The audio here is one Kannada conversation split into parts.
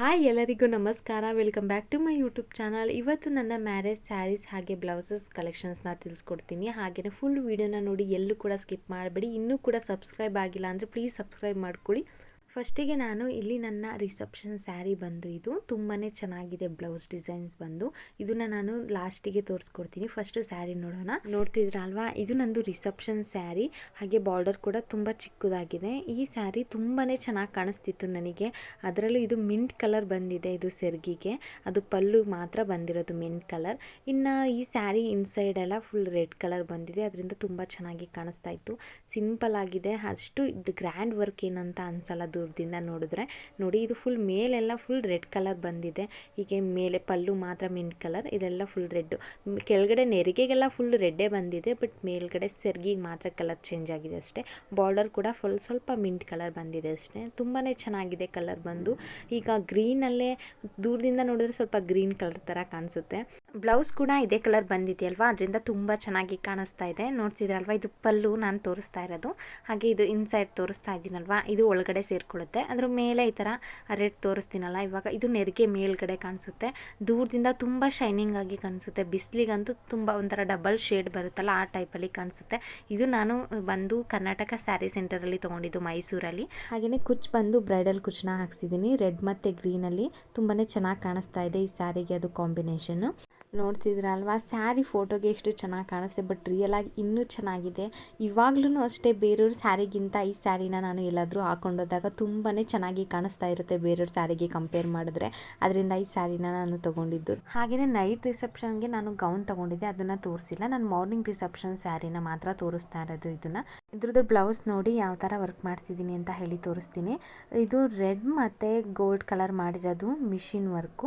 ಹಾಯ್ ಎಲ್ಲರಿಗೂ ನಮಸ್ಕಾರ. Welcome back to my YouTube channel ಇವತ್ತು ನನ್ನ ಮ್ಯಾರೇಜ್ ಸ್ಯಾರೀಸ್ ಹಾಗೆ ಬ್ಲೌಸಸ್ ಕಲೆಕ್ಷನ್ಸ್ನ ತಿಳಿಸ್ಕೊಡ್ತೀನಿ. ಹಾಗೆಯೇ ಫುಲ್ ವೀಡಿಯೋನ ನೋಡಿ ಎಲ್ಲೂ ಕೂಡ ಸ್ಕಿಪ್ ಮಾಡಬೇಡಿ. ಇನ್ನೂ ಕೂಡ ಸಬ್ಸ್ಕ್ರೈಬ್ ಆಗಿಲ್ಲ ಅಂದರೆ ಪ್ಲೀಸ್ ಸಬ್ಸ್ಕ್ರೈಬ್ ಮಾಡ್ಕೊಳ್ಳಿ. ಫಸ್ಟಿಗೆ ನಾನು ಇಲ್ಲಿ ನನ್ನ ರಿಸೆಪ್ಷನ್ ಸ್ಯಾರಿ ಬಂದು ಇದು ತುಂಬಾ ಚೆನ್ನಾಗಿದೆ ಬ್ಲೌಸ್ ಡಿಸೈನ್ಸ್ ಬಂದು. ಇದನ್ನ ನಾನು ಲಾಸ್ಟಿಗೆ ತೋರಿಸ್ಕೊಡ್ತೀನಿ. ಫಸ್ಟ್ ಸ್ಯಾರಿ ನೋಡೋಣ. ನೋಡ್ತಿದ್ರಲ್ವಾ? ಇದು ನಂದು ರಿಸೆಪ್ಷನ್ ಸ್ಯಾರಿ. ಹಾಗೆ ಬಾರ್ಡರ್ ಕೂಡ ತುಂಬ ಚಿಕ್ಕದಾಗಿದೆ. ಈ ಸ್ಯಾರಿ ತುಂಬಾ ಚೆನ್ನಾಗಿ ಕಾಣಿಸ್ತಿತ್ತು ನನಗೆ. ಅದರಲ್ಲೂ ಇದು ಮಿಂಟ್ ಕಲರ್ ಬಂದಿದೆ ಇದು ಸೆರ್ಗಿಗೆ. ಅದು ಪಲ್ಲು ಮಾತ್ರ ಬಂದಿರೋದು ಮಿಂಟ್ ಕಲರ್. ಇನ್ನು ಈ ಸ್ಯಾರಿ ಇನ್ಸೈಡ್ ಎಲ್ಲ ಫುಲ್ ರೆಡ್ ಕಲರ್ ಬಂದಿದೆ. ಅದರಿಂದ ತುಂಬ ಚೆನ್ನಾಗಿ ಕಾಣಿಸ್ತಾ ಇತ್ತು. ಸಿಂಪಲ್ ಆಗಿದೆ. ಅಷ್ಟು ಗ್ರ್ಯಾಂಡ್ ವರ್ಕ್ ಏನಂತ ಅನ್ಸಲ್ಲ. ದೂರದಿಂದ ನೋಡಿದ್ರೆ ನೋಡಿ, ಇದು ಫುಲ್ ಮೇಲೆಲ್ಲ ಫುಲ್ ರೆಡ್ ಕಲರ್ ಬಂದಿದೆ. ಹೀಗೆ ಮೇಲೆ ಪಲ್ಲು ಮಾತ್ರ ಮಿಂಟ್ ಕಲರ್ ಇದೆಲ್ಲ ಫುಲ್ ರೆಡ್ ಕೆಳಗಡೆ ನೆರಿಗೆಗೆಲ್ಲ ಫುಲ್ ರೆಡ್ಡೇ ಬಂದಿದೆ ಬಟ್ ಮೇಲ್ಗಡೆ ಸೆರ್ಗಿಗೆ ಮಾತ್ರ ಕಲರ್ ಚೇಂಜ್ ಆಗಿದೆ ಅಷ್ಟೇ. ಬಾರ್ಡರ್ ಕೂಡ ಫುಲ್ ಸ್ವಲ್ಪ ಮಿಂಟ್ ಕಲರ್ ಬಂದಿದೆ ಅಷ್ಟೇ. ತುಂಬಾ ಚೆನ್ನಾಗಿದೆ ಕಲರ್ ಬಂದು. ಈಗ ಗ್ರೀನಲ್ಲೇ ದೂರದಿಂದ ನೋಡಿದ್ರೆ ಸ್ವಲ್ಪ ಗ್ರೀನ್ ಕಲರ್ ಥರ ಕಾಣಿಸುತ್ತೆ. ಬ್ಲೌಸ್ ಕೂಡ ಇದೇ ಕಲರ್ ಬಂದಿದೆಯಲ್ವಾ? ಅದರಿಂದ ತುಂಬ ಚೆನ್ನಾಗಿ ಕಾಣಿಸ್ತಾ ಇದೆ. ನೋಡ್ತಿದ್ರಲ್ವಾ? ಇದು ಪಲ್ಲು ನಾನು ತೋರಿಸ್ತಾ ಇರೋದು. ಹಾಗೆ ಇದು ಇನ್ಸೈಡ್ ತೋರಿಸ್ತಾ ಇದ್ದೀನಲ್ವಾ? ಇದು ಒಳಗಡೆ ಸೇರಿಕೊಳ್ಳುತ್ತೆ ಅದ್ರ ಮೇಲೆ ಈ ಥರ ರೆಡ್ ತೋರಿಸ್ತೀನಲ್ಲ, ಇವಾಗ ಇದು ನೆರಿಗೆ ಮೇಲ್ಗಡೆ ಕಾಣಿಸುತ್ತೆ. ದೂರದಿಂದ ತುಂಬ ಶೈನಿಂಗ್ ಆಗಿ ಕಾಣಿಸುತ್ತೆ. ಬಿಸಿಲಿಗಂತೂ ತುಂಬ ಒಂಥರ ಡಬಲ್ ಶೇಡ್ ಬರುತ್ತಲ್ಲ, ಆ ಟೈಪಲ್ಲಿ ಕಾಣಿಸುತ್ತೆ. ಇದು ನಾನು ಬಂದು ಕರ್ನಾಟಕ ಸ್ಯಾರಿ ಸೆಂಟರಲ್ಲಿ ತೊಗೊಂಡಿದ್ದು ಮೈಸೂರಲ್ಲಿ. ಹಾಗೆಯೇ ಕುಚ್ ಬಂದು ಬ್ರೈಡಲ್ ಕುಚ್ನ ಹಾಕ್ಸಿದ್ದೀನಿ. ರೆಡ್ ಮತ್ತು ಗ್ರೀನಲ್ಲಿ ತುಂಬಾ ಚೆನ್ನಾಗಿ ಕಾಣಿಸ್ತಾ ಇದೆ ಈ ಸ್ಯಾರಿಗೆ ಅದು ಕಾಂಬಿನೇಷನ್ನು ನೋಡ್ತಿದ್ರಲ್ವಾ? ಸ್ಯಾರಿ ಫೋಟೋಗೆ ಎಷ್ಟು ಚೆನ್ನಾಗಿ ಕಾಣಿಸ್ತೆ, ಬಟ್ ರಿಯಲ್ ಆಗಿ ಇನ್ನೂ ಚೆನ್ನಾಗಿದೆ. ಇವಾಗ್ಲೂ ಅಷ್ಟೇ ಬೇರೆಯವ್ರ ಸ್ಯಾರಿಗಿಂತ ಈ ಸ್ಯಾರಿನ ನಾನು ಎಲ್ಲಾದರೂ ಹಾಕೊಂಡೋದಾಗ ತುಂಬಾ ಚೆನ್ನಾಗಿ ಕಾಣಿಸ್ತಾ ಇರುತ್ತೆ ಬೇರೆಯವ್ರ ಸ್ಯಾರಿಗೆ ಕಂಪೇರ್ ಮಾಡಿದ್ರೆ. ಅದರಿಂದ ಈ ಸ್ಯಾರಿನ ನಾನು ತೊಗೊಂಡಿದ್ದು. ಹಾಗೆಯೇ ನೈಟ್ ರಿಸೆಪ್ಷನ್ಗೆ ನಾನು ಗೌನ್ ತೊಗೊಂಡಿದ್ದೆ, ಅದನ್ನು ತೋರಿಸಿಲ್ಲ. ನಾನು ಮಾರ್ನಿಂಗ್ ರಿಸೆಪ್ಷನ್ ಸ್ಯಾರಿನ ಮಾತ್ರ ತೋರಿಸ್ತಾ ಇರೋದು ಇದನ್ನು. ಇದ್ರದ್ದು ಬ್ಲೌಸ್ ನೋಡಿ ಯಾವ ಥರ ವರ್ಕ್ ಮಾಡಿಸಿದ್ದೀನಿ ಅಂತ ಹೇಳಿ ತೋರಿಸ್ತೀನಿ. ಇದು ರೆಡ್ ಮತ್ತು ಗೋಲ್ಡ್ ಕಲರ್ ಮಾಡಿರೋದು ಮಿಷಿನ್ ವರ್ಕು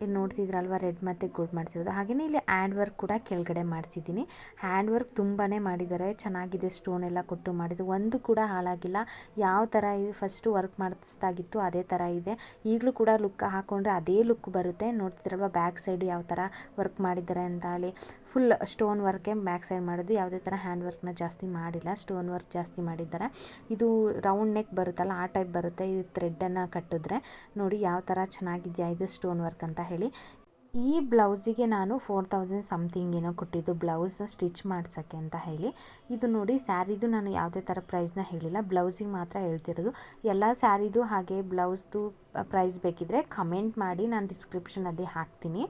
ಇಲ್ಲಿ ನೋಡ್ತಿದ್ರಲ್ವ, ರೆಡ್ ಮತ್ತು ಗೋಲ್ಡ್ ಮಾಡಿಸಿರೋದು. ಹಾಗೆಯೇ ಇಲ್ಲಿ ಹ್ಯಾಂಡ್ ವರ್ಕ್ ಕೂಡ ಕೆಳಗಡೆ ಮಾಡಿಸಿದ್ದೀನಿ. ಹ್ಯಾಂಡ್ ವರ್ಕ್ ತುಂಬಾ ಮಾಡಿದ್ದಾರೆ. ಚೆನ್ನಾಗಿದೆ ಸ್ಟೋನ್ ಎಲ್ಲ ಕೊಟ್ಟು ಮಾಡಿದ್ರು. ಒಂದು ಕೂಡ ಹಾಳಾಗಿಲ್ಲ. ಯಾವ ಥರ ಇದು ಫಸ್ಟು ವರ್ಕ್ ಮಾಡಿಸ್ದಾಗಿತ್ತು, ಅದೇ ಥರ ಇದೆ. ಈಗಲೂ ಕೂಡ ಲುಕ್ ಹಾಕ್ಕೊಂಡ್ರೆ ಅದೇ ಲುಕ್ ಬರುತ್ತೆ. ನೋಡ್ತಿದ್ರಲ್ವ ಬ್ಯಾಕ್ ಸೈಡ್ ಯಾವ ಥರ ವರ್ಕ್ ಮಾಡಿದ್ದಾರೆ ಅಂತ ಹೇಳಿ. ಫುಲ್ ಸ್ಟೋನ್ ವರ್ಕೇ ಬ್ಯಾಕ್ ಸೈಡ್ ಮಾಡೋದು ಯಾವುದೇ ಥರ ಹ್ಯಾಂಡ್ ವರ್ಕ್ನ ಜಾಸ್ತಿ ಮಾಡಿಲ್ಲ. ಸ್ಟೋನ್ ವರ್ಕ್ ಜಾಸ್ತಿ ಮಾಡಿದ್ದಾರೆ. ಇದು ರೌಂಡ್ ನೆಕ್ ಬರುತ್ತಲ್ಲ, ಆ ಟೈಪ್ ಬರುತ್ತೆ. ಇದು ಥ್ರೆಡ್ಡನ್ನು ಕಟ್ಟಿದ್ರೆ. ನೋಡಿ, ಯಾವ ಥರ ಚೆನ್ನಾಗಿದೆಯಾ ಇದು ಸ್ಟೋನ್ ವರ್ಕ್ ಅಂತ ಹೇಳಿ. ಈ ಬ್ಲೌಸಿಗೆ ನಾನು ಫೋರ್ ತೌಸಂಡ್ ಸಮಥಿಂಗ್ ಏನೋ ಕೊಟ್ಟಿದ್ದು ಬ್ಲೌಸ್ ಸ್ಟಿಚ್ ಮಾಡ್ಸೋಕ್ಕೆ ಅಂತ ಹೇಳಿ. ಇದು ನೋಡಿ ಸ್ಯಾರಿದು ನಾನು ಯಾವುದೇ ಥರ ಪ್ರೈಸ್ನ ಹೇಳಿಲ್ಲ. ಬ್ಲೌಸಿಗೆ ಮಾತ್ರ ಹೇಳ್ತಿರೋದು. ಎಲ್ಲ ಸ್ಯಾರಿದು ಹಾಗೆ ಬ್ಲೌಸ್ದು ಪ್ರೈಸ್ ಬೇಕಿದ್ರೆ ಕಮೆಂಟ್ ಮಾಡಿ ನಾನು ಡಿಸ್ಕ್ರಿಪ್ಷನಲ್ಲಿ ಹಾಕ್ತೀನಿ.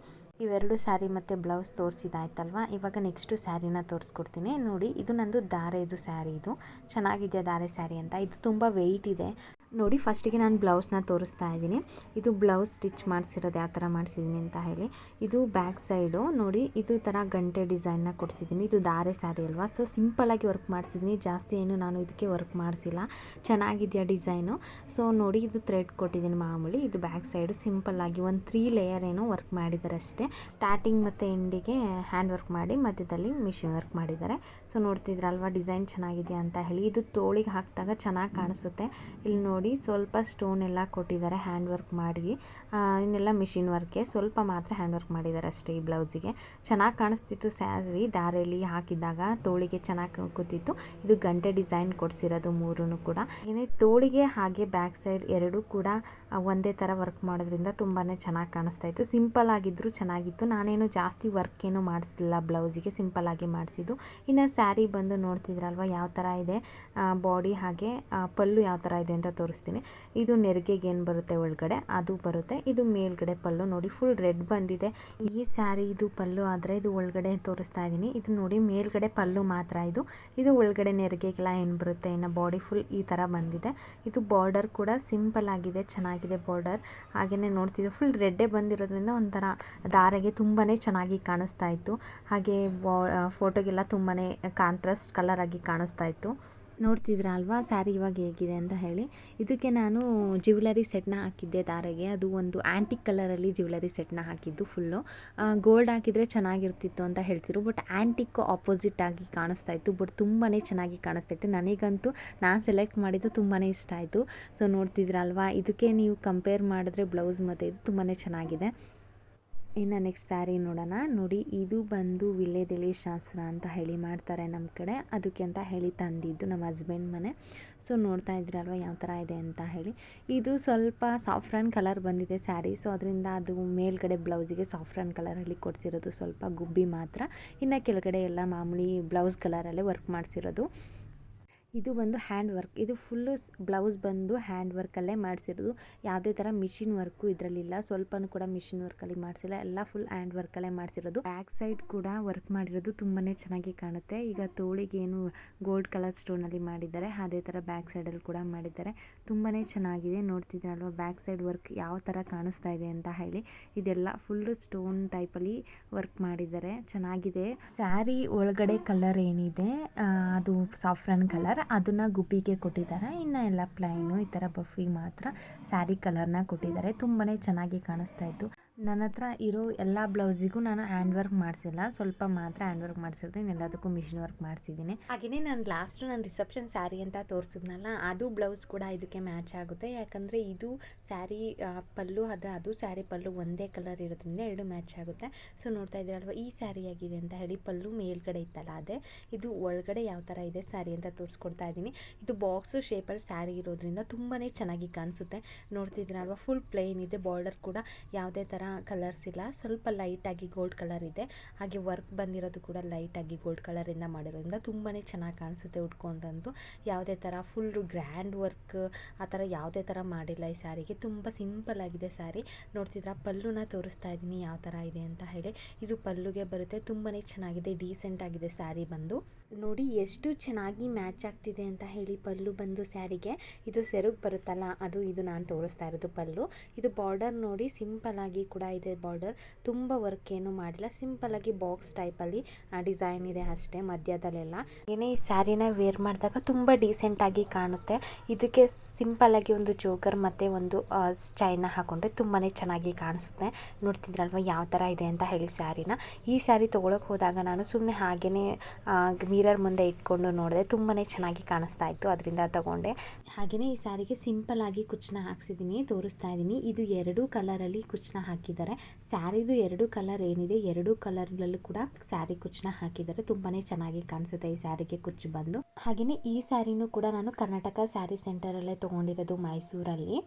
ಇವೆರಡು ಸ್ಯಾರಿ ಮತ್ತು ಬ್ಲೌಸ್ ತೋರಿಸಿದಾಯ್ತಲ್ವ? ಇವಾಗ ನೆಕ್ಸ್ಟು ಸ್ಯಾರಿನ ತೋರಿಸ್ಕೊಡ್ತೀನಿ. ನೋಡಿ, ಇದು ನಂದು ದಾರೆದು ಸ್ಯಾರಿ ಇದು. ಚೆನ್ನಾಗಿದೆ ದಾರೆ ಸ್ಯಾರಿ ಅಂತ? ಇದು ತುಂಬ ವೆಯ್ಟ್ ಇದೆ. ನೋಡಿ ಫಸ್ಟಿಗೆ ನಾನು ಬ್ಲೌಸ್ನ ತೋರಿಸ್ತಾ ಇದ್ದೀನಿ. ಇದು ಬ್ಲೌಸ್ ಸ್ಟಿಚ್ ಮಾಡಿಸಿರೋದು ಯಾವ ಥರ ಮಾಡಿಸಿದ್ದೀನಿ ಅಂತ ಹೇಳಿ. ಇದು ಬ್ಯಾಕ್ ಸೈಡು. ನೋಡಿ, ಇದು ಥರ ಗಂಟೆ ಡಿಸೈನ್ನ ಕೊಡಿಸಿದ್ದೀನಿ. ಇದು ದಾರೆ ಸ್ಯಾರಿ ಅಲ್ವಾ? ಸೊ ಸಿಂಪಲಾಗಿ ವರ್ಕ್ ಮಾಡಿಸಿದ್ದೀನಿ. ಜಾಸ್ತಿ ಏನು ನಾನು ಇದಕ್ಕೆ ವರ್ಕ್ ಮಾಡಿಸಿಲ್ಲ. ಚೆನ್ನಾಗಿದೆಯಾ ಡಿಸೈನು? ಸೊ ನೋಡಿ, ಇದು ಥ್ರೆಡ್ ಕೊಟ್ಟಿದ್ದೀನಿ ಮಾಮೂಲಿ. ಇದು ಬ್ಯಾಕ್ ಸೈಡು. ಸಿಂಪಲ್ಲಾಗಿ ಒಂದು ತ್ರೀ ಲೇಯರ್ ಏನೋ ವರ್ಕ್ ಮಾಡಿದ್ದಾರೆ ಅಷ್ಟೇ. ಸ್ಟಾರ್ಟಿಂಗ್ ಮತ್ತು ಎಂಡಿಗೆ ಹ್ಯಾಂಡ್ ವರ್ಕ್ ಮಾಡಿ, ಮಧ್ಯದಲ್ಲಿ ಮಿಷಿನ್ ವರ್ಕ್ ಮಾಡಿದ್ದಾರೆ. ಸೊ ನೋಡ್ತಿದ್ರಲ್ವಾ? ಡಿಸೈನ್ ಚೆನ್ನಾಗಿದೆಯಾ ಅಂತ ಹೇಳಿ. ಇದು ತೋಳಿಗೆ ಹಾಕಿದಾಗ ಚೆನ್ನಾಗಿ ಕಾಣಿಸುತ್ತೆ. ಇಲ್ಲಿ ನೋಡಿ ಸ್ವಲ್ಪ ಸ್ಟೋನ್ ಎಲ್ಲ ಕೊಟ್ಟಿದ್ದಾರೆ ಹ್ಯಾಂಡ್ ವರ್ಕ್ ಮಾಡಿ ಇನ್ನೆಲ್ಲ ಮಿಷಿನ್ ವರ್ಕೆ ಸ್ವಲ್ಪ ಮಾತ್ರ ಹ್ಯಾಂಡ್ ವರ್ಕ್ ಮಾಡಿದ್ದಾರೆ ಅಷ್ಟೇ ಈ ಬ್ಲೌಸಿಗೆ ಚೆನ್ನಾಗಿ ಕಾಣಿಸ್ತಿತ್ತು ಸ್ಯಾರಿ ದಾರೆಯಲ್ಲಿ ಹಾಕಿದಾಗ ತೋಳಿಗೆ ಚೆನ್ನಾಗಿ ಕೂತಿತ್ತು. ಇದು ಗಂಟೆ ಡಿಸೈನ್ ಕೊಡಿಸಿರೋದು ಮೂರೂ ಕೂಡ. ಏನೇ ತೋಳಿಗೆ ಹಾಗೆ ಬ್ಯಾಕ್ ಸೈಡ್ ಎರಡೂ ಕೂಡ ಒಂದೇ ಥರ ವರ್ಕ್ ಮಾಡೋದ್ರಿಂದ ತುಂಬಾ ಚೆನ್ನಾಗಿ ಕಾಣಿಸ್ತಾ ಇತ್ತು. ಸಿಂಪಲ್ ಆಗಿದ್ರು ಚೆನ್ನಾಗಿತ್ತು. ನಾನೇನು ಜಾಸ್ತಿ ವರ್ಕ್ ಏನು ಮಾಡಿಸ್ಲಿಲ್ಲ ಬ್ಲೌಸಿಗೆ ಸಿಂಪಲ್ ಆಗಿ ಮಾಡಿಸಿದ್ದು. ಇನ್ನು ಸ್ಯಾರಿ ಬಂದು ನೋಡ್ತಿದ್ರಲ್ವ, ಯಾವ ಥರ ಇದೆ? ಬಾಡಿ ಹಾಗೆ ಪಲ್ಲು ಯಾವ ಥರ ಇದೆ ಅಂತ ತೋರಿಸ್ತೀನಿ. ಇದು ನೆರಿಗೆಗೆ ಏನು ಬರುತ್ತೆ ಒಳಗಡೆ? ಅದು ಬರುತ್ತೆ. ಇದು ಮೇಲ್ಗಡೆ ಪಲ್ಲು ನೋಡಿ ಫುಲ್ ರೆಡ್ ಬಂದಿದೆ. ಈ ಸ್ಯಾರಿ, ಇದು ಪಲ್ಲು ಆದರೆ ಇದು ಒಳಗಡೆ ತೋರಿಸ್ತಾ ಇದ್ದೀನಿ ಇದು ನೋಡಿ, ಮೇಲ್ಗಡೆ ಪಲ್ಲು ಮಾತ್ರ ಇದು. ಇದು ಒಳಗಡೆ ನೆರಿಗೆಗೆಲ್ಲ ಏನು ಬರುತ್ತೆ, ಇನ್ನು ಬಾಡಿ ಫುಲ್ ಈ ಥರ ಬಂದಿದೆ. ಇದು ಬಾರ್ಡರ್ ಕೂಡ ಸಿಂಪಲ್ ಆಗಿದೆ, ಚೆನ್ನಾಗಿದೆ ಬಾರ್ಡರ್ ಹಾಗೆಯೇ ನೋಡ್ತಿದ್ದೆ ಫುಲ್ ರೆಡ್ಡೇ ಬಂದಿರೋದ್ರಿಂದ ಒಂಥರ ದಾರೆಗೆ ತುಂಬಾ ಚೆನ್ನಾಗಿ ಕಾಣಿಸ್ತಾ ಇತ್ತು. ಹಾಗೆ ಬಾ ಫೋಟೋಗೆಲ್ಲ ತುಂಬಾ ಕಾಂಟ್ರಾಸ್ಟ್ ಕಲರ್ ಆಗಿ ಕಾಣಿಸ್ತಾ ಇತ್ತು. ನೋಡ್ತಿದ್ರ ಅಲ್ವಾ ಸ್ಯಾರಿ ಇವಾಗ ಹೇಗಿದೆ ಅಂತ ಹೇಳಿ. ಇದಕ್ಕೆ ನಾನು ಜ್ಯುವೆಲರಿ ಸೆಟ್ನ ಹಾಕಿದ್ದೆ ದಾರೆಗೆ. ಅದು ಒಂದು ಆ್ಯಂಟಿಕ್ ಕಲರಲ್ಲಿ ಜ್ಯುವೆಲರಿ ಸೆಟ್ನ ಹಾಕಿದ್ದು ಫುಲ್ಲು. ಗೋಲ್ಡ್ ಹಾಕಿದರೆ ಚೆನ್ನಾಗಿರ್ತಿತ್ತು ಅಂತ ಹೇಳ್ತಿದ್ರು. ಬಟ್ ಆ್ಯಂಟಿಕ್ ಆಪೋಸಿಟ್ ಆಗಿ ಕಾಣಿಸ್ತಾ ಇತ್ತು. ಬಟ್ ತುಂಬಾ ಚೆನ್ನಾಗಿ ಕಾಣಿಸ್ತಾ ಇತ್ತು. ನನಗಂತೂ ನಾನು ಸೆಲೆಕ್ಟ್ ಮಾಡಿದ್ದು ತುಂಬಾ ಇಷ್ಟ ಆಯಿತು. ಸೊ, ನೋಡ್ತಿದ್ರಲ್ವಾ? ಇದಕ್ಕೆ ನೀವು ಕಂಪೇರ್ ಮಾಡಿದ್ರೆ ಬ್ಲೌಸ್ ಮತ್ತು ಇದು ತುಂಬಾ ಚೆನ್ನಾಗಿದೆ. ಇನ್ನು ನೆಕ್ಸ್ಟ್ ಸ್ಯಾರಿ ನೋಡೋಣ. ನೋಡಿ, ಇದು ಬಂದು ವಿಳ್ಯದೆಲೆ ಶಾಸ್ತ್ರ ಅಂತ ಹೇಳಿ ಮಾಡ್ತಾರೆ ನಮ್ಮ ಕಡೆ. ಅದಕ್ಕೆ ಅಂತ ಹೇಳಿ ತಂದಿದ್ದು ನಮ್ಮ ಹಸ್ಬೆಂಡ್ ಮನೆ. ಸೊ ನೋಡ್ತಾ ಇದ್ರಲ್ವ ಯಾವ ಥರ ಇದೆ ಅಂತ ಹೇಳಿ. ಇದು ಸ್ವಲ್ಪ ಸಾಫ್ರನ್ ಕಲರ್ ಬಂದಿದೆ ಸ್ಯಾರಿ ಸೊ ಅದರಿಂದ ಅದು ಮೇಲ್ಗಡೆ ಬ್ಲೌಸಿಗೆ ಸಾಫ್ರನ್ ಕಲರಲ್ಲಿ ಕೊಡಿಸಿರೋದು ಸ್ವಲ್ಪ ಗುಬ್ಬಿ ಮಾತ್ರ. ಇನ್ನು ಕೆಳಗಡೆ ಎಲ್ಲ ಮಾಮೂಲಿ ಬ್ಲೌಸ್ ಕಲರಲ್ಲೇ ವರ್ಕ್ ಮಾಡಿಸಿರೋದು. ಇದು ಬಂದು ಹ್ಯಾಂಡ್ ವರ್ಕ್ ಇದು ಫುಲ್ಲು ಬ್ಲೌಸ್ ಬಂದು ಹ್ಯಾಂಡ್ ವರ್ಕಲ್ಲೇ ಮಾಡಿಸಿರೋದು. ಯಾವುದೇ ಥರ ಮಿಷಿನ್ ವರ್ಕು ಇದರಲ್ಲಿಲ್ಲ. ಸ್ವಲ್ಪನೂ ಕೂಡ ಮಿಷಿನ್ ವರ್ಕಲ್ಲಿ ಮಾಡಿಸಿಲ್ಲ. ಎಲ್ಲ ಫುಲ್ ಹ್ಯಾಂಡ್ ವರ್ಕಲ್ಲೇ ಮಾಡಿಸಿರೋದು. ಬ್ಯಾಕ್ ಸೈಡ್ ಕೂಡ ವರ್ಕ್ ಮಾಡಿರೋದು ತುಂಬಾ ಚೆನ್ನಾಗಿ ಕಾಣುತ್ತೆ. ಈಗ ತೋಳಿಗೆ ಏನು ಗೋಲ್ಡ್ ಕಲರ್ ಸ್ಟೋನಲ್ಲಿ ಮಾಡಿದ್ದಾರೆ. ಅದೇ ಥರ ಬ್ಯಾಕ್ ಸೈಡಲ್ಲಿ ಕೂಡ ಮಾಡಿದ್ದಾರೆ. ತುಂಬಾ ಚೆನ್ನಾಗಿದೆ. ನೋಡ್ತಿದ್ದೀರಲ್ವ? ಬ್ಯಾಕ್ ಸೈಡ್ ವರ್ಕ್ ಯಾವ ಥರ ಕಾಣಿಸ್ತಾ ಇದೆ ಅಂತ ಹೇಳಿ. ಇದೆಲ್ಲ ಫುಲ್ಲು ಸ್ಟೋನ್ ಟೈಪಲ್ಲಿ ವರ್ಕ್ ಮಾಡಿದ್ದಾರೆ. ಚೆನ್ನಾಗಿದೆ. ಸ್ಯಾರಿ ಒಳಗಡೆ ಕಲರ್ ಏನಿದೆ? ಅದು ಸಾಫ್ರನ್ ಕಲರ್. ಅದನ್ನು ಗುಬ್ಬಿಗೆ ಕೊಟ್ಟಿದ್ದಾರೆ. ಇನ್ನು ಎಲ್ಲ ಪ್ಲೈನು ಈ ಥರ ಬಫಿ ಮಾತ್ರ ಸ್ಯಾರಿ ಕಲರ್ನ ಕೊಟ್ಟಿದ್ದಾರೆ. ತುಂಬಾ ಚೆನ್ನಾಗಿ ಕಾಣಿಸ್ತಾ ಇತ್ತು. ನನ್ನ ಹತ್ರ ಇರೋ ಎಲ್ಲ ಬ್ಲೌಸಿಗೂ ನಾನು ಹ್ಯಾಂಡ್ ವರ್ಕ್ ಮಾಡಿಸಿಲ್ಲ. ಸ್ವಲ್ಪ ಮಾತ್ರ ಹ್ಯಾಂಡ್ ವರ್ಕ್ ಮಾಡಿಸಿರ್ತೀನಿ. ಎಲ್ಲದಕ್ಕೂ ಮಿಷಿನ್ ವರ್ಕ್ ಮಾಡಿಸಿದ್ದೀನಿ. ಹಾಗೆಯೇ ನಾನು ಲಾಸ್ಟು ನಾನು ರಿಸೆಪ್ಷನ್ ಸ್ಯಾರಿ ಅಂತ ತೋರಿಸಿದ್ನಲ್ಲ, ಅದು ಬ್ಲೌಸ್ ಕೂಡ ಇದಕ್ಕೆ ಮ್ಯಾಚ್ ಆಗುತ್ತೆ. ಯಾಕಂದರೆ ಇದು ಸ್ಯಾರಿ ಪಲ್ಲು ಆದರೆ ಅದು ಸ್ಯಾರಿ ಪಲ್ಲು ಒಂದೇ ಕಲರ್ ಇರೋದ್ರಿಂದ ಎರಡು ಮ್ಯಾಚ್ ಆಗುತ್ತೆ. ಸೊ ನೋಡ್ತಾ ಇದ್ದೀರಲ್ವ, ಈ ಸ್ಯಾರಿ ಆಗಿದೆ ಅಂತ ಹೇಳಿ ಪಲ್ಲು ಮೇಲ್ಗಡೆ ಇತ್ತಲ್ಲ ಅದೇ? ಇದು ಒಳಗಡೆ ಯಾವ ಥರ ಇದೆ ಸ್ಯಾರಿ ಅಂತ ತೋರಿಸ್ಕೊಡ್ತಾ ಇದ್ದೀನಿ. ಇದು ಬಾಕ್ಸು ಶೇಪಲ್ಲಿ ಸ್ಯಾರಿ ಇರೋದ್ರಿಂದ ತುಂಬಾ ಚೆನ್ನಾಗಿ ಕಾಣಿಸುತ್ತೆ. ನೋಡ್ತಿದ್ದೀರಲ್ವ ಫುಲ್ ಪ್ಲೇನ್ ಇದೆ ಬಾರ್ಡರ್ ಕೂಡ ಯಾವುದೇ ಥರ ಕಲರ್ಸ್ ಇಲ್ಲ. ಸ್ವಲ್ಪ ಲೈಟಾಗಿ ಗೋಲ್ಡ್ ಕಲರ್ ಇದೆ. ಹಾಗೆ ವರ್ಕ್ ಬಂದಿರೋದು ಕೂಡ ಲೈಟಾಗಿ ಗೋಲ್ಡ್ ಕಲರಿಂದ ಮಾಡಿರೋದ್ರಿಂದ ತುಂಬಾ ಚೆನ್ನಾಗಿ ಕಾಣಿಸುತ್ತೆ ಉಟ್ಕೊಂಡಂತೂ ಯಾವುದೇ ಥರ ಫುಲ್ಲು ಗ್ರ್ಯಾಂಡ್ ವರ್ಕ್ ಆ ಥರ ಯಾವುದೇ ಥರ ಮಾಡಿಲ್ಲ ಈ ಸ್ಯಾರಿಗೆ ತುಂಬ ಸಿಂಪಲ್ ಆಗಿದೆ ಸ್ಯಾರಿ ನೋಡ್ತಿದ್ರೆ, ಪಲ್ಲುನ ತೋರಿಸ್ತಾ ಇದ್ದೀನಿ, ಯಾವ ಥರ ಇದೆ ಅಂತ ಹೇಳಿ. ಇದು ಪಲ್ಲುಗೆ ಬರುತ್ತೆ. ತುಂಬಾ ಚೆನ್ನಾಗಿದೆ ಡೀಸೆಂಟ್ ಆಗಿದೆ ಸ್ಯಾರಿ ಬಂದು. ನೋಡಿ ಎಷ್ಟು ಚೆನ್ನಾಗಿ ಮ್ಯಾಚ್ ಆಗ್ತಿದೆ ಅಂತ ಹೇಳಿ ಪಲ್ಲು ಬಂದು ಸ್ಯಾರಿಗೆ. ಇದು ಸೆರಗು ಬರುತ್ತಲ್ಲ, ಅದು ಇದು ನಾನು ತೋರಿಸ್ತಾ ಇರೋದು ಪಲ್ಲು. ಇದು ಬಾರ್ಡರ್ ನೋಡಿ ಸಿಂಪಲ್ ಆಗಿ ಕೂಡ ಇದೆ ಬಾರ್ಡರ್. ತುಂಬ ವರ್ಕ್ ಏನು ಮಾಡಿಲ್ಲ, ಸಿಂಪಲ್ ಆಗಿ ಬಾಕ್ಸ್ ಟೈಪಲ್ಲಿ ಡಿಸೈನ್ ಇದೆ ಅಷ್ಟೇ ಮಧ್ಯದಲ್ಲೆಲ್ಲ. ಏನೇ ಈ ಸ್ಯಾರಿನ ವೇರ್ ಮಾಡಿದಾಗ ತುಂಬ ಡೀಸೆಂಟ್ ಆಗಿ ಕಾಣುತ್ತೆ. ಇದಕ್ಕೆ ಸಿಂಪಲ್ ಆಗಿ ಒಂದು ಜೋಕರ್ ಮತ್ತು ಒಂದು ಚೈನ ಹಾಕೊಂಡ್ರೆ ತುಂಬಾ ಚೆನ್ನಾಗಿ ಕಾಣಿಸುತ್ತೆ. ನೋಡ್ತಿದ್ರಲ್ವ ಯಾವ ಥರ ಇದೆ ಅಂತ ಹೇಳಿ ಸ್ಯಾರಿನ. ಈ ಸ್ಯಾರಿ ತೊಗೊಳಕ್ಕೆ ಹೋದಾಗ ನಾನು ಸುಮ್ಮನೆ ಹಾಗೇ ಮಿರರ್ ಮುಂದೆ ಇಟ್ಕೊಂಡು ನೋಡಿದೆ. ತುಂಬಾ ಚೆನ್ನಾಗಿ ಕಾಣಿಸ್ತಾ ಇತ್ತು. ಅದರಿಂದ ತಗೊಂಡೆ. ಹಾಗೆಯೇ ಈ ಸ್ಯಾರಿಗೆ ಸಿಂಪಲ್ ಆಗಿ ಕುಚ್ಚನ್ನ ಹಾಕ್ಸಿದ್ದೀನಿ. ತೋರಿಸ್ತಾ ಇದ್ದೀನಿ. ಇದು ಎರಡು ಕಲರಲ್ಲಿ ಕುಚ್ಚನ ಹಾಕಿದ್ದಾರೆ. ಸ್ಯಾರಿದು ಎರಡು ಕಲರ್ ಏನಿದೆ? ಎರಡು ಕಲರ್ಗಳಲ್ಲೂ ಕೂಡ ಸ್ಯಾರಿ ಕುಚ್ಚನ ಹಾಕಿದ್ದಾರೆ. ತುಂಬಾ ಚೆನ್ನಾಗಿ ಕಾಣಿಸುತ್ತೆ ಈ ಸ್ಯಾರಿಗೆ ಕುಚ್ಚು ಬಂದು. ಹಾಗೆಯೇ ಈ ಸ್ಯಾರಿನೂ ಕೂಡ ನಾನು ಕರ್ನಾಟಕ ಸ್ಯಾರಿ ಸೆಂಟರಲ್ಲೇ ತೊಗೊಂಡಿರೋದು ಮೈಸೂರಲ್ಲಿ.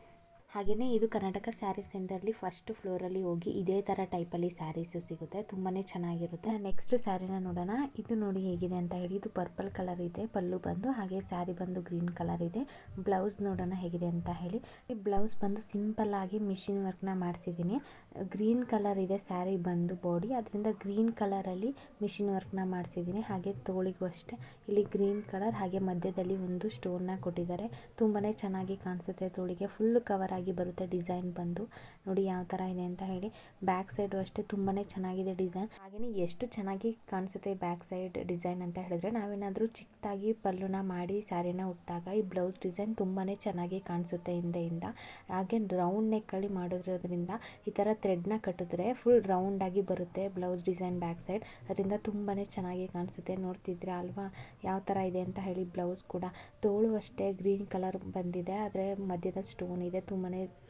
ಹಾಗೆಯೇ ಇದು ಕರ್ನಾಟಕ ಸ್ಯಾರಿ ಸೆಂಟರ್ಲಿ ಫಸ್ಟ್ ಫ್ಲೋರಲ್ಲಿ ಹೋಗಿ ಇದೇ ಥರ ಟೈಪಲ್ಲಿ ಸ್ಯಾರೀಸು ಸಿಗುತ್ತೆ. ತುಂಬಾ ಚೆನ್ನಾಗಿರುತ್ತೆ. ನೆಕ್ಸ್ಟ್ ಸ್ಯಾರಿನ ನೋಡೋಣ. ಇದು ನೋಡಿ ಹೇಗಿದೆ ಅಂತ ಹೇಳಿ. ಇದು ಪರ್ಪಲ್ ಕಲರ್ ಇದೆ. ಪಲ್ಲು ಬಂದು ಹಾಗೆ ಸ್ಯಾರಿ ಬಂದು ಗ್ರೀನ್ ಕಲರ್ ಇದೆ. ಬ್ಲೌಸ್ ನೋಡೋಣ ಹೇಗಿದೆ ಅಂತ ಹೇಳಿ. ಈ ಬ್ಲೌಸ್ ಬಂದು ಸಿಂಪಲ್ ಆಗಿ ಮಿಷಿನ್ ವರ್ಕ್ನ ಮಾಡಿಸಿದ್ದೀನಿ. ಗ್ರೀನ್ ಕಲರ್ ಇದೆ ಸ್ಯಾರಿ ಬಂದು ಬಾಡಿ ಅದರಿಂದ ಗ್ರೀನ್ ಕಲರಲ್ಲಿ ಮಿಷಿನ್ ವರ್ಕ್ನ ಮಾಡಿಸಿದ್ದೀನಿ. ಹಾಗೆ ತೋಳಿಗೂ ಅಷ್ಟೇ. ಇಲ್ಲಿ ಗ್ರೀನ್ ಕಲರ್ ಹಾಗೆ ಮಧ್ಯದಲ್ಲಿ ಒಂದು ಸ್ಟೋನ್ನ ಕೊಟ್ಟಿದ್ದಾರೆ. ತುಂಬಾ ಚೆನ್ನಾಗಿ ಕಾಣಿಸುತ್ತೆ. ತೋಳಿಗೆ ಫುಲ್ ಕವರ್ ಆಗಿ ಬರುತ್ತೆ ಡಿಸೈನ್ ಬಂದು. ನೋಡಿ ಯಾವ ಥರ ಇದೆ ಅಂತ ಹೇಳಿ. ಬ್ಯಾಕ್ ಸೈಡು ಅಷ್ಟೇ ತುಂಬಾ ಚೆನ್ನಾಗಿದೆ ಡಿಸೈನ್ ಹಾಗೆಯೇ ಎಷ್ಟು ಚೆನ್ನಾಗಿ ಕಾಣಿಸುತ್ತೆ ಬ್ಯಾಕ್ ಸೈಡ್ ಡಿಸೈನ್ ಅಂತ ಹೇಳಿದ್ರೆ, ನಾವೇನಾದರೂ ಚಿಕ್ಕದಾಗಿ ಪಲ್ಲುನ ಮಾಡಿ ಸ್ಯಾರಿನ ಉಟ್ಟಾಗ ಈ ಬ್ಲೌಸ್ ಡಿಸೈನ್ ತುಂಬಾ ಚೆನ್ನಾಗಿ ಕಾಣಿಸುತ್ತೆ ಹಿಂದೆಯಿಂದ. ಹಾಗೆ ರೌಂಡ್ ನೆಕ್ಕಲ್ಲಿ ಮಾಡಿರೋದ್ರಿಂದ ಈ ಥರ ಥ್ರೆಡ್ನ ಕಟ್ಟಿದ್ರೆ ಫುಲ್ ರೌಂಡ್ ಆಗಿ ಬರುತ್ತೆ ಬ್ಲೌಸ್ ಡಿಸೈನ್ ಬ್ಯಾಕ್ ಸೈಡ್ ಅದರಿಂದ ತುಂಬಾ ಚೆನ್ನಾಗಿ ಕಾಣಿಸುತ್ತೆ. ನೋಡ್ತಿದ್ರೆ ಅಲ್ವಾ? ಯಾವ ಥರ ಇದೆ ಅಂತ ಹೇಳಿ ಬ್ಲೌಸ್ ಕೂಡ. ತೋಳು ಅಷ್ಟೇ ಗ್ರೀನ್ ಕಲರ್ ಬಂದಿದೆ, ಆದರೆ ಮಧ್ಯದ ಸ್ಟೋನ್ ಇದೆ. ತುಂಬಾ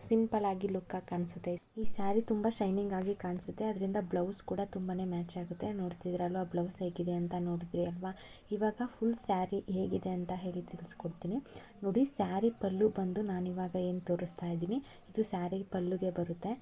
ಸಿಂಪಲ್ ಆಗಿ ಲುಕ್ ಆಗಿ ಕಾಣಿಸುತ್ತೆ. ಈ ಸ್ಯಾರಿ ತುಂಬ ಶೈನಿಂಗ್ ಆಗಿ ಕಾಣಿಸುತ್ತೆ. ಅದರಿಂದ ಬ್ಲೌಸ್ ಕೂಡ ತುಂಬಾ ಮ್ಯಾಚ್ ಆಗುತ್ತೆ. ನೋಡ್ತಿದ್ರಲ್ವಾ? ಬ್ಲೌಸ್ ಹೇಗಿದೆ ಅಂತ ನೋಡಿದ್ರಿ ಅಲ್ವಾ? ಇವಾಗ ಫುಲ್ ಸ್ಯಾರಿ ಹೇಗಿದೆ ಅಂತ ಹೇಳಿ ತಿಳಿಸ್ಕೊಡ್ತೀನಿ. ನೋಡಿ, ಸ್ಯಾರಿ ಪಲ್ಲು ಬಂದು ನಾನು ಇವಾಗ ಏನು ತೋರಿಸ್ತಾ ಇದ್ದೀನಿ. ಇದು ಸ್ಯಾರಿ ಪಲ್ಲುಗೆ ಬರುತ್ತೆ.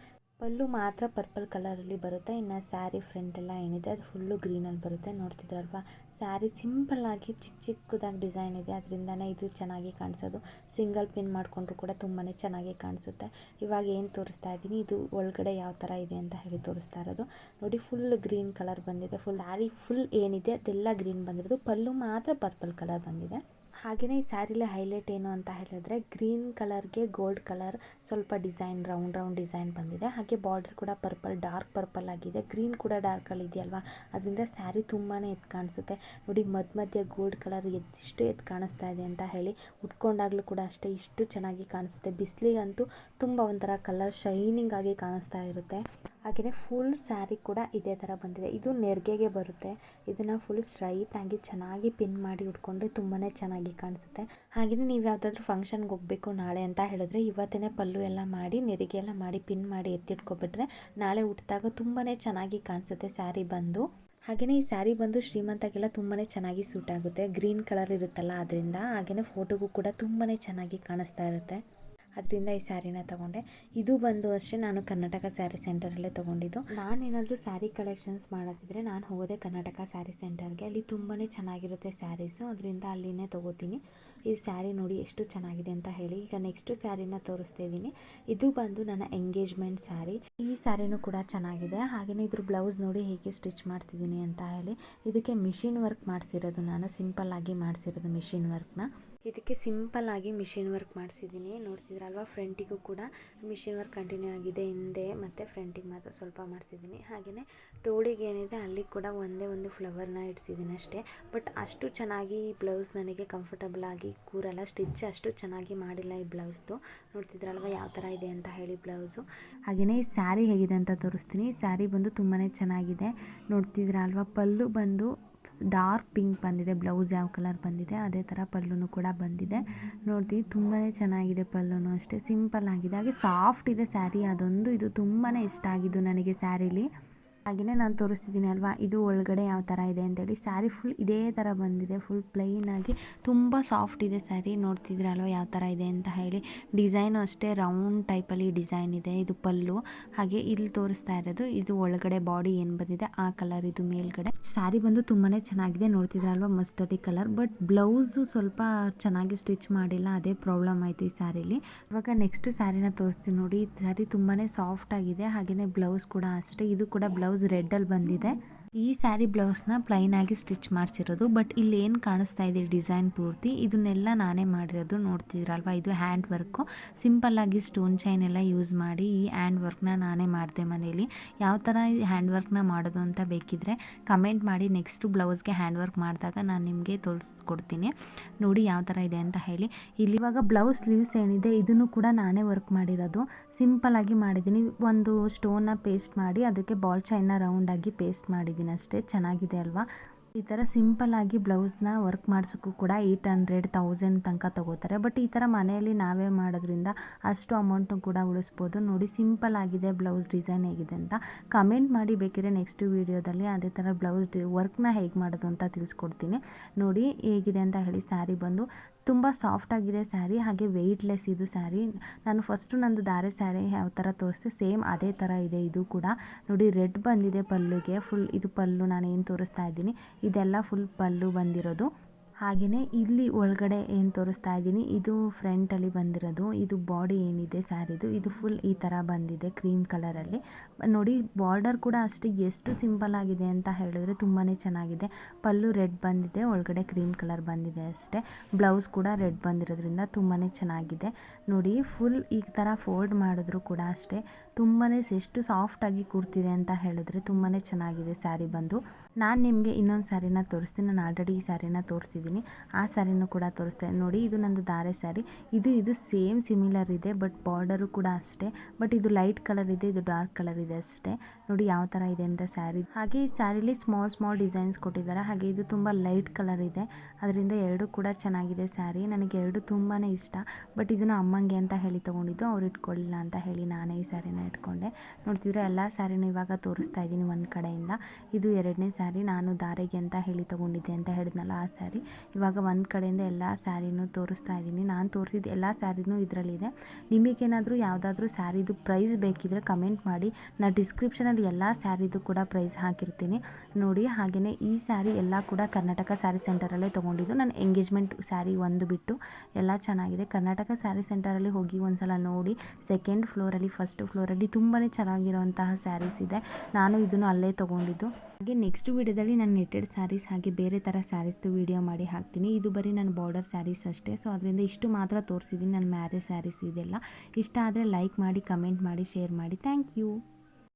ಪಲ್ಲು ಮಾತ್ರ ಪರ್ಪಲ್ ಕಲರಲ್ಲಿ ಬರುತ್ತೆ. ಇನ್ನು ಸ್ಯಾರಿ ಫ್ರಂಟ್ ಎಲ್ಲ ಏನಿದೆ, ಅದು ಫುಲ್ಲು ಗ್ರೀನಲ್ಲಿ ಬರುತ್ತೆ. ನೋಡ್ತಿದ್ರಲ್ವಾ? ಸ್ಯಾರಿ ಸಿಂಪಲ್ಲಾಗಿ ಚಿಕ್ಕ ಚಿಕ್ಕದಾಗಿ ಡಿಸೈನ್ ಇದೆ. ಅದರಿಂದನೇ ಇದು ಚೆನ್ನಾಗಿ ಕಾಣಿಸೋದು. ಸಿಂಗಲ್ ಪಿನ್ ಮಾಡಿಕೊಂಡ್ರು ಕೂಡ ತುಂಬಾ ಚೆನ್ನಾಗಿ ಕಾಣಿಸುತ್ತೆ. ಇವಾಗ ಏನು ತೋರಿಸ್ತಾ ಇದ್ದೀನಿ? ಇದು ಒಳಗಡೆ ಯಾವ ಥರ ಇದೆ ಅಂತ ಹೇಳಿ ತೋರಿಸ್ತಾ ಇರೋದು. ನೋಡಿ ಫುಲ್ ಗ್ರೀನ್ ಕಲರ್ ಬಂದಿದೆ. ಫುಲ್ ಸ್ಯಾರಿ ಫುಲ್ ಏನಿದೆ, ಅದೆಲ್ಲ ಗ್ರೀನ್ ಬಂದಿರೋದು. ಪಲ್ಲು ಮಾತ್ರ ಪರ್ಪಲ್ ಕಲರ್ ಬಂದಿದೆ. ಹಾಗೆಯೇ ಈ ಸ್ಯಾರಿಲಿ ಹೈಲೈಟ್ ಏನು ಅಂತ ಹೇಳಿದ್ರೆ ಗ್ರೀನ್ ಕಲರ್ಗೆ ಗೋಲ್ಡ್ ಕಲರ್ ಸ್ವಲ್ಪ ಡಿಸೈನ್, ರೌಂಡ್ ರೌಂಡ್ ಡಿಸೈನ್ ಬಂದಿದೆ. ಹಾಗೆ ಬಾರ್ಡರ್ ಕೂಡ ಪರ್ಪಲ್, ಡಾರ್ಕ್ ಪರ್ಪಲ್ ಆಗಿದೆ. ಗ್ರೀನ್ ಕೂಡ ಡಾರ್ಕಲ್ಲಿ ಇದೆಯಲ್ವಾ? ಅದರಿಂದ ಸ್ಯಾರಿ ತುಂಬಾ ಎದ್ದು ಕಾಣಿಸುತ್ತೆ. ನೋಡಿ, ಮಧ್ಯ ಮಧ್ಯೆ ಗೋಲ್ಡ್ ಕಲರ್ ಎಷ್ಟು ಎದ್ದು ಕಾಣಿಸ್ತಾ ಇದೆ ಅಂತ ಹೇಳಿ ಉಟ್ಕೊಂಡಾಗಲೂ ಕೂಡ ಅಷ್ಟೇ ಇಷ್ಟು ಚೆನ್ನಾಗಿ ಕಾಣಿಸುತ್ತೆ. ಬಿಸಿಲಿಗಂತೂ ತುಂಬ ಒಂಥರ ಕಲರ್ ಶೈನಿಂಗ್ ಆಗಿ ಕಾಣಿಸ್ತಾ ಇರುತ್ತೆ. ಹಾಗೆಯೇ ಫುಲ್ ಸ್ಯಾರಿ ಕೂಡ ಇದೇ ಥರ ಬಂದಿದೆ. ಇದು ನೆರಿಗೆಗೆ ಬರುತ್ತೆ. ಇದನ್ನು ಫುಲ್ ಸ್ಟ್ರೈಟಾಗಿ ಚೆನ್ನಾಗಿ ಪಿನ್ ಮಾಡಿ ಉಟ್ಕೊಂಡ್ರೆ ತುಂಬಾ ಚೆನ್ನಾಗಿ ಕಾಣಿಸುತ್ತೆ. ಹಾಗೆಯೇ ನೀವು ಯಾವುದಾದ್ರೂ ಫಂಕ್ಷನ್ಗೆ ಹೋಗಬೇಕು ನಾಳೆ ಅಂತ ಹೇಳಿದ್ರೆ ಇವತ್ತೇ ಪಲ್ಲು ಎಲ್ಲ ಮಾಡಿ, ನೆರಿಗೆ ಎಲ್ಲ ಮಾಡಿ ಪಿನ್ ಮಾಡಿ ಎತ್ತಿಟ್ಕೊಬಿಟ್ರೆ ನಾಳೆ ಉಟ್ಟಿದಾಗ ತುಂಬಾ ಚೆನ್ನಾಗಿ ಕಾಣಿಸುತ್ತೆ ಸ್ಯಾರಿ ಬಂದು. ಹಾಗೆಯೇ ಈ ಸ್ಯಾರಿ ಬಂದು ಶ್ರೀಮಂತಗೆಲ್ಲ ತುಂಬಾ ಚೆನ್ನಾಗಿ ಸೂಟ್ ಆಗುತ್ತೆ. ಗ್ರೀನ್ ಕಲರ್ ಇರುತ್ತಲ್ಲ ಅದರಿಂದ. ಹಾಗೆಯೇ ಫೋಟೋಗೂ ಕೂಡ ತುಂಬಾ ಚೆನ್ನಾಗಿ ಕಾಣಿಸ್ತಾ ಇರುತ್ತೆ. ಅದರಿಂದ ಈ ಸ್ಯಾರಿನ ತಗೊಂಡೆ. ಇದು ಬಂದು ಅಷ್ಟೇ ನಾನು ಕರ್ನಾಟಕ ಸ್ಯಾರಿ ಸೆಂಟರಲ್ಲೇ ತೊಗೊಂಡಿದ್ದು. ನಾನೇನಾದರೂ ಸ್ಯಾರಿ ಕಲೆಕ್ಷನ್ಸ್ ಮಾಡೋದಿದ್ರೆ ನಾನು ಹೋಗೋದೆ ಕರ್ನಾಟಕ ಸ್ಯಾರಿ ಸೆಂಟರ್ಗೆ. ಅಲ್ಲಿ ತುಂಬಾ ಚೆನ್ನಾಗಿರುತ್ತೆ ಸ್ಯಾರೀಸು. ಅದರಿಂದ ಅಲ್ಲಿನೇ ತೊಗೋತೀನಿ. ಈ ಸ್ಯಾರಿ ನೋಡಿ ಎಷ್ಟು ಚೆನ್ನಾಗಿದೆ ಅಂತ ಹೇಳಿ. ಈಗ ನೆಕ್ಸ್ಟು ಸ್ಯಾರಿನ ತೋರಿಸ್ತಾ ಇದ್ದೀನಿ. ಇದು ಬಂದು ನನ್ನ ಎಂಗೇಜ್ಮೆಂಟ್ ಸ್ಯಾರಿ. ಈ ಸ್ಯಾರಿನೂ ಕೂಡ ಚೆನ್ನಾಗಿದೆ. ಹಾಗೆಯೇ ಇದ್ರ ಬ್ಲೌಸ್ ನೋಡಿ ಹೇಗೆ ಸ್ಟಿಚ್ ಮಾಡ್ತಿದ್ದೀನಿ ಅಂತ ಹೇಳಿ. ಇದಕ್ಕೆ ಮಿಷಿನ್ ವರ್ಕ್ ಮಾಡಿಸಿರೋದು ನಾನು. ಸಿಂಪಲ್ ಆಗಿ ಮಾಡಿಸಿರೋದು ಮಿಷಿನ್ ವರ್ಕ್ನ. ಇದಕ್ಕೆ ಸಿಂಪಲ್ ಆಗಿ ಮಿಷಿನ್ ವರ್ಕ್ ಮಾಡಿಸಿದ್ದೀನಿ. ನೋಡ್ತಿದ್ರಲ್ವ? ಫ್ರಂಟಿಗೂ ಕೂಡ ಮಿಷಿನ್ ವರ್ಕ್ ಕಂಟಿನ್ಯೂ ಆಗಿದೆ. ಹಿಂದೆ ಮತ್ತು ಫ್ರಂಟಿಗೆ ಮಾತ್ರ ಸ್ವಲ್ಪ ಮಾಡಿಸಿದ್ದೀನಿ. ಹಾಗೆಯೇ ತೋಳಿಗೆ ಏನಿದೆ ಅಲ್ಲಿ ಕೂಡ ಒಂದೇ ಒಂದು ಫ್ಲವರ್ನ ಇಡ್ಸಿದ್ದೀನಿ ಅಷ್ಟೇ. ಬಟ್ ಅಷ್ಟು ಚೆನ್ನಾಗಿ ಈ ಬ್ಲೌಸ್ ನನಗೆ ಕಂಫರ್ಟಬಲ್ ಆಗಿ ಕೂರಲ್ಲ. ಸ್ಟಿಚ್ ಅಷ್ಟು ಚೆನ್ನಾಗಿ ಮಾಡಿಲ್ಲ ಈ ಬ್ಲೌಸ್ದು. ನೋಡ್ತಿದ್ರಲ್ವ ಯಾವ ಥರ ಇದೆ ಅಂತ ಹೇಳಿ ಬ್ಲೌಸು. ಹಾಗೆಯೇ ಈ ಸ್ಯಾರಿ ಹೇಗಿದೆ ಅಂತ ತೋರಿಸ್ತೀನಿ. ಸ್ಯಾರಿ ಬಂದು ತುಂಬಾ ಚೆನ್ನಾಗಿದೆ. ನೋಡ್ತಿದ್ರಲ್ವ? ಪಲ್ಲು ಬಂದು ಡಾರ್ಕ್ ಪಿಂಕ್ ಬಂದಿದೆ, ಬ್ಲೌಸ್ ಯಾವ ಕಲರ್ ಬಂದಿದೆ, ಅದೇ ಥರ ಪಲ್ಲುನು ಕೂಡ ಬಂದಿದೆ. ನೋಡ್ತೀವಿ ತುಂಬಾ ಚೆನ್ನಾಗಿದೆ ಪಲ್ಲುನು ಅಷ್ಟೇ, ಸಿಂಪಲ್ ಆಗಿದೆ. ಹಾಗೆ ಸಾಫ್ಟ್ ಇದೆ ಸ್ಯಾರಿ, ಅದೊಂದು ಇದು ತುಂಬಾ ಇಷ್ಟ ಆಗಿದ್ದು ನನಗೆ ಸ್ಯಾರಿಲಿ. ಹಾಗೆಯೇ ನಾನು ತೋರಿಸ್ತಿದ್ದೀನಿ ಅಲ್ವಾ? ಇದು ಒಳಗಡೆ ಯಾವ ಥರ ಇದೆ ಅಂತೇಳಿ. ಸ್ಯಾರಿ ಫುಲ್ ಇದೇ ಥರ ಬಂದಿದೆ ಫುಲ್ ಪ್ಲೈನಾಗಿ ತುಂಬ ಸಾಫ್ಟ್ ಇದೆ ಸ್ಯಾರಿ ನೋಡ್ತಿದ್ರಲ್ವ ಯಾವ ಥರ ಇದೆ ಅಂತ ಹೇಳಿ. ಡಿಸೈನು ಅಷ್ಟೇ ರೌಂಡ್ ಟೈಪಲ್ಲಿ ಡಿಸೈನ್ ಇದೆ. ಇದು ಪಲ್ಲು. ಹಾಗೆ ಇಲ್ಲಿ ತೋರಿಸ್ತಾ ಇರೋದು, ಇದು ಒಳಗಡೆ ಬಾಡಿ ಏನು ಬಂದಿದೆ, ಆ ಕಲರ್ ಇದು ಮೇಲ್ಗಡೆ. ಸ್ಯಾರಿ ಬಂದು ತುಂಬಾ ಚೆನ್ನಾಗಿದೆ. ನೋಡ್ತಿದ್ರಲ್ವ ಮಸ್ಟರ್ಡಿ ಕಲರ್ ಬಟ್ ಬ್ಲೌಸು ಸ್ವಲ್ಪ ಚೆನ್ನಾಗಿ ಸ್ಟಿಚ್ ಮಾಡಿಲ್ಲ, ಅದೇ ಪ್ರಾಬ್ಲಮ್ ಆಯಿತು ಈ ಸ್ಯಾರಿಲಿ ಇವಾಗ ನೆಕ್ಸ್ಟ್ ಸ್ಯಾರಿನ ತೋರಿಸ್ತೀನಿ ನೋಡಿ. ಈ ಸ್ಯಾರಿ ತುಂಬಾ ಸಾಫ್ಟ್ ಆಗಿದೆ. ಹಾಗೆಯೇ ಬ್ಲೌಸ್ ಕೂಡ ಅಷ್ಟೇ. ಇದು ಕೂಡ ಬ್ಲೌಸ್ ರೆಡ್ಡಲ್ಲಿ ಬಂದಿದೆ. ಈ ಸ್ಯಾರಿ ಬ್ಲೌಸ್ನ ಪ್ಲೈನ್ ಆಗಿ ಸ್ಟಿಚ್ ಮಾಡಿಸಿರೋದು ಬಟ್ ಇಲ್ಲಿ ಏನು ಕಾಣಿಸ್ತಾ ಇದೆ ಡಿಸೈನ್ ಪೂರ್ತಿ, ಇದನ್ನೆಲ್ಲ ನಾನೇ ಮಾಡಿರೋದು ನೋಡ್ತಿದ್ರಲ್ವ? ಇದು ಹ್ಯಾಂಡ್ ವರ್ಕು ಸಿಂಪಲ್ ಆಗಿ ಸ್ಟೋನ್ ಚೈನ್ ಎಲ್ಲ ಯೂಸ್ ಮಾಡಿ ಈ ಹ್ಯಾಂಡ್ ವರ್ಕ್ನ ನಾನೇ ಮಾಡಿದೆ ಮನೇಲಿ. ಯಾವ ಥರ ಹ್ಯಾಂಡ್ ವರ್ಕ್ನ ಮಾಡೋದು ಅಂತ ಬೇಕಿದ್ರೆ ಕಮೆಂಟ್ ಮಾಡಿ ನೆಕ್ಸ್ಟ್ ಬ್ಲೌಸ್ಗೆ ಹ್ಯಾಂಡ್ ವರ್ಕ್ ಮಾಡಿದಾಗ ನಾನು ನಿಮಗೆ ತೋರಿಸ್ಕೊಡ್ತೀನಿ. ನೋಡಿ ಯಾವ ಥರ ಇದೆ ಅಂತ ಹೇಳಿ. ಇಲ್ಲಿ ಇವಾಗ ಬ್ಲೌಸ್ ಸ್ಲೀವ್ಸ್ ಏನಿದೆ, ಇದನ್ನು ಕೂಡ ನಾನೇ ವರ್ಕ್ ಮಾಡಿರೋದು. ಸಿಂಪಲ್ ಆಗಿ ಮಾಡಿದ್ದೀನಿ. ಒಂದು ಸ್ಟೋನ್ನ ಪೇಸ್ಟ್ ಮಾಡಿ, ಅದಕ್ಕೆ ಬಾಲ್ ಚೈನ್ನ ರೌಂಡಾಗಿ ಪೇಸ್ಟ್ ಮಾಡಿದ್ದೀನಿ. ಅಷ್ಟೇ. ಚೆನ್ನಾಗಿದೆ ಅಲ್ವಾ? ಈ ಥರ ಸಿಂಪಲ್ ಆಗಿ ಬ್ಲೌಸ್ನ ವರ್ಕ್ ಮಾಡಿಸೋಕ್ಕೂ ಕೂಡ ಏಯ್ಟ್ ಹಂಡ್ರೆಡ್ ತೌಸಂಡ್ ತನಕ ತಗೋತಾರೆ. ಬಟ್ ಈ ಥರ ಮನೆಯಲ್ಲಿ ನಾವೇ ಮಾಡೋದ್ರಿಂದ ಅಷ್ಟು ಅಮೌಂಟು ಕೂಡ ಉಳಿಸ್ಬೋದು. ನೋಡಿ ಸಿಂಪಲ್ ಆಗಿದೆ ಬ್ಲೌಸ್ ಡಿಸೈನ್ ಹೇಗಿದೆ ಅಂತ. ಕಮೆಂಟ್ ಮಾಡಿ ಬೇಕಿದ್ರೆ ನೆಕ್ಸ್ಟ್ ವೀಡಿಯೋದಲ್ಲಿ ಅದೇ ಥರ ಬ್ಲೌಸ್ ಡಿ ವರ್ಕ್ನ ಹೇಗೆ ಮಾಡೋದು ಅಂತ ತಿಳಿಸ್ಕೊಡ್ತೀನಿ. ನೋಡಿ ಹೇಗಿದೆ ಅಂತ ಹೇಳಿ ಸ್ಯಾರಿ ಬಂದು. ತುಂಬ ಸಾಫ್ಟ್ ಆಗಿದೆ ಸ್ಯಾರಿ ಹಾಗೆ ವೆಯ್ಟ್ಲೆಸ್ ಇದು ಸ್ಯಾರಿ ನಾನು ಫಸ್ಟು ನಂದು ದಾರೆ ಸ್ಯಾರಿ ಯಾವ ಥರ ತೋರಿಸ್ದೆ ಸೇಮ್ ಅದೇ ಥರ ಇದೆ ಇದು ಕೂಡ. ನೋಡಿ ರೆಡ್ ಬಂದಿದೆ ಪಲ್ಲುಗೆ. ಫುಲ್ ಇದು ಪಲ್ಲು ನಾನು ಏನು ತೋರಿಸ್ತಾ ಇದ್ದೀನಿ. ಇದೆಲ್ಲ ಫುಲ್ ಪಲ್ಲು ಬಂದಿರೋದು. ಹಾಗೆಯೇ ಇಲ್ಲಿ ಒಳಗಡೆ ಏನು ತೋರಿಸ್ತಾ ಇದ್ದೀನಿ, ಇದು ಫ್ರಂಟಲ್ಲಿ ಬಂದಿರೋದು. ಇದು ಬಾಡಿ ಏನಿದೆ ಸ್ಯಾರಿದು ಇದು ಫುಲ್ ಈ ಥರ ಬಂದಿದೆ ಕ್ರೀಮ್ ಕಲರಲ್ಲಿ ನೋಡಿ ಬಾರ್ಡರ್ ಕೂಡ ಅಷ್ಟೇ ಎಷ್ಟು ಸಿಂಪಲ್ ಆಗಿದೆ ಅಂತ ಹೇಳಿದ್ರೆ ತುಂಬಾ ಚೆನ್ನಾಗಿದೆ. ಪಲ್ಲು ರೆಡ್ ಬಂದಿದೆ, ಒಳಗಡೆ ಕ್ರೀಮ್ ಕಲರ್ ಬಂದಿದೆ ಅಷ್ಟೇ. ಬ್ಲೌಸ್ ಕೂಡ ರೆಡ್ ಬಂದಿರೋದ್ರಿಂದ ತುಂಬಾ ಚೆನ್ನಾಗಿದೆ. ನೋಡಿ ಫುಲ್ ಈ ಥರ ಫೋಲ್ಡ್ ಮಾಡಿದ್ರು ಕೂಡ ಅಷ್ಟೇ. ತುಂಬಾ ಎಷ್ಟು ಸಾಫ್ಟಾಗಿ ಕೂರ್ತಿದೆ ಅಂತ ಹೇಳಿದ್ರೆ ತುಂಬಾ ಚೆನ್ನಾಗಿದೆ ಸ್ಯಾರಿ ಬಂದು. ನಾನು ನಿಮಗೆ ಇನ್ನೊಂದು ಸ್ಯಾರಿನ ತೋರಿಸ್ತೀನಿ. ನಾನು ಆಲ್ರೆಡಿ ಈ ಸ್ಯಾರಿನ ತೋರಿಸಿದ್ದೀನಿ ಆ ಸ್ಯಾರಿನೂ ಕೂಡ ತೋರಿಸ್ತೇನೆ. ನೋಡಿ, ಇದು ನಂದು ಧಾರೆ ಸ್ಯಾರಿ ಇದು ಇದು ಸೇಮ್ ಸಿಮಿಲರ್ ಇದೆ ಬಟ್ ಬಾರ್ಡರು ಕೂಡ ಅಷ್ಟೇ. ಬಟ್ ಇದು ಲೈಟ್ ಕಲರ್ ಇದೆ, ಇದು ಡಾರ್ಕ್ ಕಲರ್ ಇದೆ ಅಷ್ಟೇ. ನೋಡಿ, ಯಾವ ಥರ ಇದೆ ಅಂತ ಸ್ಯಾರಿ ಹಾಗೆ ಈ ಸ್ಯಾರಿಲಿ ಸ್ಮಾಲ್ ಸ್ಮಾಲ್ ಡಿಸೈನ್ಸ್ ಕೊಟ್ಟಿದ್ದಾರೆ. ಹಾಗೆ ಇದು ತುಂಬ ಲೈಟ್ ಕಲರ್ ಇದೆ. ಅದರಿಂದ ಎರಡು ಕೂಡ ಚೆನ್ನಾಗಿದೆ ಸ್ಯಾರಿ ನನಗೆ ಎರಡು ತುಂಬಾ ಇಷ್ಟ. ಬಟ್ ಇದನ್ನು ಅಮ್ಮಂಗೆ ಅಂತ ಹೇಳಿ ತೊಗೊಂಡಿದ್ದು. ಅವ್ರು ಇಟ್ಕೊಳ್ಳಿಲ್ಲ ಅಂತ ಹೇಳಿ ನಾನೇ ಈ ಸ್ಯಾರಿನ ಇಟ್ಕೊಂಡೆ. ನೋಡ್ತಿದ್ರೆ ಎಲ್ಲ ಸ್ಯಾರಿನೂ ಇವಾಗ ತೋರಿಸ್ತಾ ಇದ್ದೀನಿ ಒಂದು ಕಡೆಯಿಂದ. ಇದು ಎರಡನೇ ಸ್ಯಾರಿ ನಾನು ದಾರೆಗೆ ಅಂತ ಹೇಳಿ ತೊಗೊಂಡಿದ್ದೆ ಅಂತ ಹೇಳಿದ್ನಲ್ಲ ಆ ಸ್ಯಾರಿ ಇವಾಗ ಒಂದು ಕಡೆಯಿಂದ ಎಲ್ಲ ಸ್ಯಾರಿನೂ ತೋರಿಸ್ತಾ ಇದ್ದೀನಿ. ನಾನು ತೋರಿಸಿದ ಎಲ್ಲ ಸ್ಯಾರಿನೂ ಇದರಲ್ಲಿದೆ. ನಿಮಗೇನಾದರೂ ಯಾವುದಾದ್ರೂ ಸ್ಯಾರಿದು ಪ್ರೈಸ್ ಬೇಕಿದ್ರೆ ಕಮೆಂಟ್ ಮಾಡಿ. ನಾನು ಡಿಸ್ಕ್ರಿಪ್ಷನಲ್ಲಿ ಎಲ್ಲ ಸ್ಯಾರಿದು ಕೂಡ ಪ್ರೈಸ್ ಹಾಕಿರ್ತೀನಿ. ನೋಡಿ ಹಾಗೆಯೇ ಈ ಸ್ಯಾರಿ ಎಲ್ಲ ಕೂಡ ಕರ್ನಾಟಕ ಸ್ಯಾರಿ ಸೆಂಟರಲ್ಲೇ ತೊಗೊಂಡಿದ್ದು. ನಾನು ಎಂಗೇಜ್ಮೆಂಟ್ ಸ್ಯಾರಿ ಒಂದು ಬಿಟ್ಟು ಎಲ್ಲ ಚೆನ್ನಾಗಿದೆ. ಕರ್ನಾಟಕ ಸ್ಯಾರಿ ಸೆಂಟರಲ್ಲಿ ಹೋಗಿ ಒಂದ್ಸಲ ನೋಡಿ. ಸೆಕೆಂಡ್ ಫ್ಲೋರಲ್ಲಿ ಫಸ್ಟ್ ಫ್ಲೋರಲ್ಲಿ ತುಂಬಾ ಚೆನ್ನಾಗಿರುವಂತಹ ಸ್ಯಾರೀಸ್ ಇದೆ. ನಾನು ಇದನ್ನು ಅಲ್ಲೇ ತೊಗೊಂಡಿದ್ದು. ಹಾಗೆ ನೆಕ್ಸ್ಟ್ ವಿಡಿಯೋದಲ್ಲಿ ನಾನು ನೆಟ್ಟೆಡ್ ಸ್ಯಾರೀಸ್ ಹಾಗೆ ಬೇರೆ ಥರ ಸ್ಯಾರೀಸ್ದು ವಿಡಿಯೋ ಮಾಡಿ ಹಾಕ್ತೀನಿ. ಇದು ಬರೀ ನನ್ನ ಬಾರ್ಡರ್ ಸ್ಯಾರೀಸ್ ಅಷ್ಟೇ. ಸೊ ಅದರಿಂದ ಇಷ್ಟು ಮಾತ್ರ ತೋರಿಸಿದ್ದೀನಿ. ನನ್ನ ಮ್ಯಾರೇಜ್ ಸ್ಯಾರೀಸ್ ಇದೆಲ್ಲ. ಇಷ್ಟ ಆದರೆ ಲೈಕ್ ಮಾಡಿ ಕಮೆಂಟ್ ಮಾಡಿ ಶೇರ್ ಮಾಡಿ. Thank you